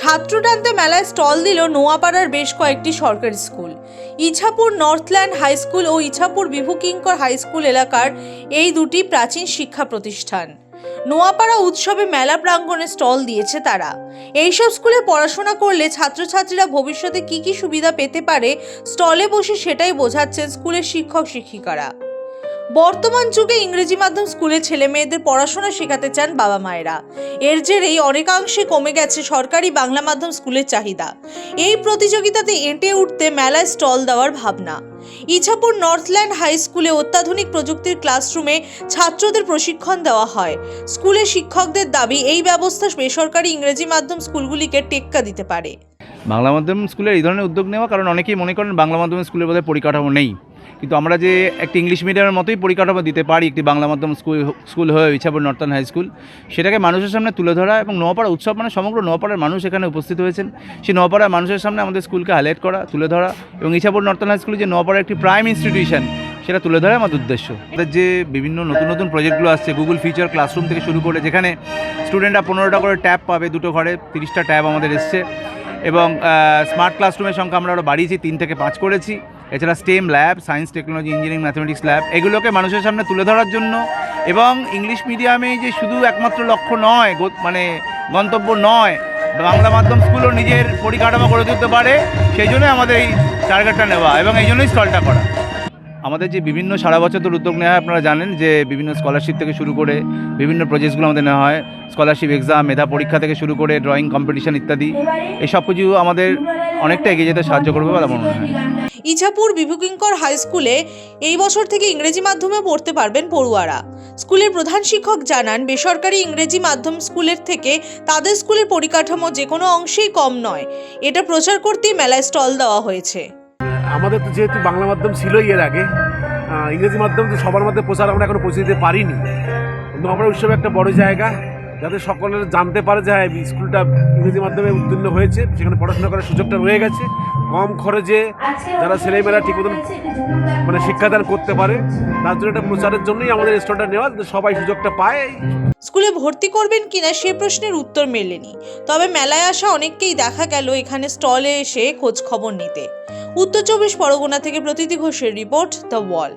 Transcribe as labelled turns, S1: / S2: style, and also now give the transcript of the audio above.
S1: ছাত্র টানতে মেলায় স্টল দিল নোয়াপাড়ার বেশ কয়েকটি সরকারি school. Ichapur Northland high school ও ইছাপুর বিভুকিঙ্কর হাই স্কুল এলাকার এই দুটি প্রাচীন শিক্ষা প্রতিষ্ঠান। নোয়াপাড়া উৎসবে মেলা প্রাঙ্গণে স্টল দিয়েছে তারা। এইসব স্কুলে পড়াশোনা করলে ছাত্রছাত্রীরা ভবিষ্যতে কি কি সুবিধা পেতে পারে, স্টলে বসে সেটাই বোঝাচ্ছেন স্কুলের শিক্ষক শিক্ষিকারা বর্তমান যুগে ইংরেজি মাধ্যম স্কুলে ছেলে মেয়েদের পড়াশোনা শেখাতে চান বাবা মায়েরা। এর জেরেই অনেকাংশে কমে গেছে সরকারি বাংলা মাধ্যম স্কুলের চাহিদা। এই প্রতিযোগিতাতে এঁটে উঠতে মেলায় স্টল দেওয়ার ভাবনা। ইছাপুর নর্থল্যান্ড হাই স্কুলে অত্যাধুনিক প্রযুক্তির ক্লাসরুমে ছাত্রদের প্রশিক্ষণ দেওয়া হয়। স্কুলে শিক্ষকদের দাবি, এই ব্যবস্থা বেসরকারি ইংরেজি মাধ্যম স্কুলগুলিকে টেক্কা দিতে পারে।
S2: বাংলা মাধ্যম স্কুলের এই ধরনের উদ্যোগ নেওয়া, কারণ অনেকেই মনে করেন বাংলা মাধ্যম স্কুলের বোধহয় পরিকাঠামো নেই। কিন্তু আমরা যে একটি ইংলিশ মিডিয়ামের মতোই পরিকাঠামো দিতে পারি, একটি বাংলা মাধ্যম স্কুল স্কুল হয়ে ইচ্ছাপুর নর্থন হাই স্কুল, সেটাকে মানুষের সামনে তুলে ধরা এবং নোয়াপাড়া উৎসব মানে সমগ্র নোয়াপাড়ার মানুষ এখানে উপস্থিত হয়েছেন। সেই নোয়াপাড়ার মানুষের সামনে আমাদের স্কুলকে হাইলাইট করা, তুলে ধরা এবং ইচ্ছাপুর নর্থন হাই স্কুল যে নোয়াপাড়ার একটি প্রাইম ইনস্টিটিউশন সেটা তুলে ধরা আমাদের উদ্দেশ্য। আমাদের যে বিভিন্ন নতুন নতুন প্রজেক্টগুলো আসছে গুগল ফিচার ক্লাসরুম থেকে শুরু করে, যেখানে স্টুডেন্টরা পনেরোটা করে ট্যাব পাবে দুটো ঘরে, তিরিশটা ট্যাব আমাদের এসছে এবং স্মার্ট ক্লাসরুমের সংখ্যা আমরা আরও বাড়িয়েছি, তিন থেকে পাঁচ করেছি। এছাড়া STEM lab science technology engineering mathematics lab এগুলোকে মানুষের সামনে তুলে ধরার জন্য এবং ইংলিশ মিডিয়ামে যে শুধু একমাত্র লক্ষ্য নয় মানে গন্তব্য নয়, বাংলা মাধ্যম স্কুলও নিজের পরিকাঠামো গড়ে তুলতে পারে, সেই জন্যই আমাদের এই টার্গেটটা নেওয়া এবং এই জন্যই স্টলটা করা। আমাদের যে বিভিন্ন সারা বছর ধরে উদ্যোগ নেওয়া হয়, আপনারা জানেন যে বিভিন্ন স্কলারশিপ থেকে শুরু করে বিভিন্ন প্রজেক্টসগুলো আমাদের নেওয়া হয় স্কলারশিপ এক্সাম মেধা পরীক্ষা থেকে শুরু করে ড্রয়িং কম্পিটিশন ইত্যাদি, এই সব কিছু আমাদের অনেকটা এগিয়ে যেতে সাহায্য করবে বলে আমার মনে হয়।
S1: ইছাপুর বিভুকিঙ্কর হাই স্কুলে এই বছর থেকে ইংরেজি মাধ্যমে পড়তে পারবেন পড়ুয়ারা। স্কুলের প্রধান শিক্ষক জানান বেসরকারি ইংরেজি মাধ্যম স্কুলের থেকে তাদের স্কুলের পরিকাঠামো যে কোনো অংশেই কম নয়। এটা প্রচার করতেই মেলায় স্টল দেওয়া হয়েছে।
S3: আমাদের তো যেহেতু বাংলা মাধ্যম ছিলই এর আগে ইংরেজি মাধ্যম তো সবার মধ্যে প্রচার আমরা এখনও পৌঁছে দিতে পারিনি। কিন্তু আমরা উৎসবে একটা বড় জায়গা যাতে সকলে জানতে পারে যে হ্যাঁ স্কুলটা ইংরেজি মাধ্যমে উত্তীর্ণ হয়েছে, সেখানে পড়াশোনা করার সুযোগটা রয়ে গেছে। কম খরচে যারা ছেলেমেয়েরা ঠিক মতন মানে শিক্ষাদান করতে পারে, তার জন্য একটা প্রচারের জন্যই আমাদের স্টলটা নেওয়া সবাই সুযোগটা পায়।
S1: স্কুলে ভর্তি করবেন কিনা সে প্রশ্নের উত্তর মেলেনি। তবে মেলায় আসা অনেককেই দেখা গেল এখানে স্টলে এসে খোঁজ খবর নিতে। উত্তর চব্বিশ পরগনা থেকে প্রতীতি ঘোষের রিপোর্ট দ্য ওয়াল